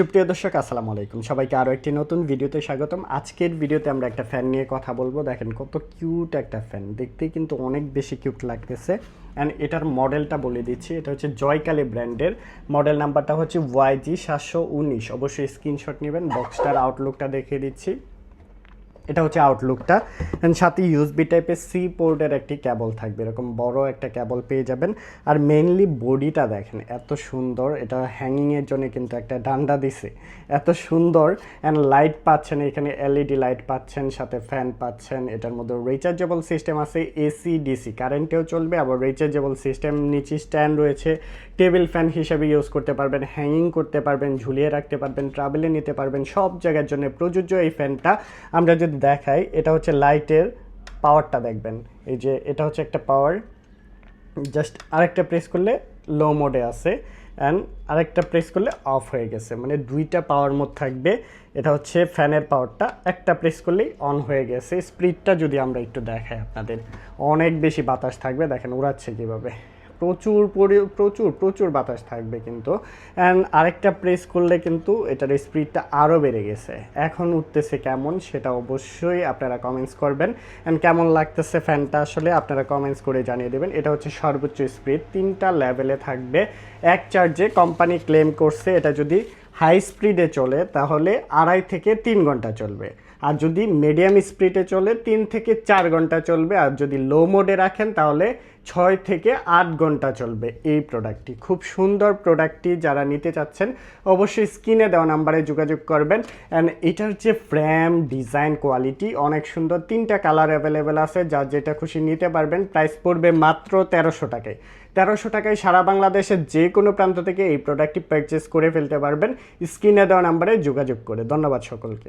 সুপ্রিয় দর্শক, আসসালামু আলাইকুম। সবাইকে আরও একটি নতুন ভিডিওতে স্বাগতম। আজকের ভিডিওতে আমরা একটা ফ্যান নিয়ে কথা বলব। দেখেন কত কিউট একটা ফ্যান দেখতে কিন্তু অনেক বেশি কিউট লাগতেছে। অ্যান্ড এটার মডেলটা বলে দিচ্ছি। এটা হচ্ছে জয়কালী ব্র্যান্ডের মডেল নাম্বারটা হচ্ছে ওয়াইজি সাতশো উনিশ। অবশ্যই স্ক্রিনশট নেবেন বক্সটার আউটলুকটা দেখিয়ে দিচ্ছি। এটা হচ্ছে আউটলুকটা অ্যান্ড সাথে ইউএসবি টাইপের সি পোর্টের একটি কেবল থাকবে। এরকম বড় একটা কেবল পেয়ে যাবেন। আর মেইনলি বডিটা দেখেন, এত সুন্দর। এটা হ্যাঙ্গিংয়ের জন্য কিন্তু একটা ডান্ডা দিছে। এত সুন্দর। অ্যান্ড লাইট পাচ্ছেন, এখানে এলইডি লাইট পাচ্ছেন, সাথে ফ্যান পাচ্ছেন। এটার মধ্যে রিচার্জেবল সিস্টেম আছে এসি ডিসি কারেন্টেও চলবে, আবার রিচার্জেবল সিস্টেম নিচে স্ট্যান্ড রয়েছে। টেবিল ফ্যান হিসেবে ইউজ করতে পারবেন হ্যাঙ্গিং করতে পারবেন, ঝুলিয়ে রাখতে পারবেন ট্রাভেলে নিতে পারবেন। সব জায়গার জন্য প্রযোজ্য এই ফ্যানটা আমরা যদি দেখাই এটা হচ্ছে লাইটের পাওয়ারটা দেখবেন। এই যে এটা হচ্ছে একটা পাওয়ার জাস্ট আরেকটা প্রেস করলে লো মোডে আছে অ্যান্ড আরেকটা প্রেস করলে অফ হয়ে গেছে। মানে দুইটা পাওয়ার মোড থাকবে, এটা হচ্ছে ফ্যানের পাওয়ারটা একটা প্রেস করলেই অন হয়ে গেছে। স্পিডটা যদি আমরা একটু দেখাই আপনাদের, অনেক বেশি বাতাস থাকবে, দেখেন উড়াচ্ছে কীভাবে। প্রচুর পরি, প্রচুর প্রচুর বাতাস থাকবে কিন্তু। অ্যান্ড আরেকটা প্রেস করলে কিন্তু এটার স্পিডটা আরও বেড়ে গেছে। এখন উঠতেছে কেমন সেটা অবশ্যই আপনারা কমেন্টস করবেন। অ্যান্ড কেমন লাগতেছে ফ্যানটা আসলে আপনারা কমেন্টস করে জানিয়ে দেবেন। এটা হচ্ছে সর্বোচ্চ স্পিড তিনটা লেভেলে থাকবে। এক চার্জে কোম্পানি ক্লেম করছে, এটা যদি হাই স্পিডে চলে, তাহলে আড়াই থেকে তিন ঘণ্টা চলবে। আর যদি মিডিয়াম স্পিডে চলে, তিন থেকে চার ঘণ্টা চলবে। আর যদি লো মোডে রাখেন, তাহলে ছয় থেকে আট ঘণ্টা চলবে এই প্রোডাক্টটি খুব সুন্দর প্রোডাক্টটি যারা নিতে চাচ্ছেন, অবশ্যই স্ক্রিনে দেওয়া নাম্বারে যোগাযোগ করবেন। অ্যান্ড এটার যে ফ্রেম ডিজাইন কোয়ালিটি অনেক সুন্দর তিনটা কালার অ্যাভেলেবেল আছে। যার যেটা খুশি নিতে পারবেন প্রাইস পড়বে মাত্র তেরোশো টাকায়। তেরোশো টাকায় সারা বাংলাদেশের যে কোনো প্রান্ত থেকে এই প্রোডাক্টটি পারচেস করে ফেলতে পারবেন। স্ক্রিনে দেওয়া নাম্বারে যোগাযোগ করে। ধন্যবাদ সকলকে।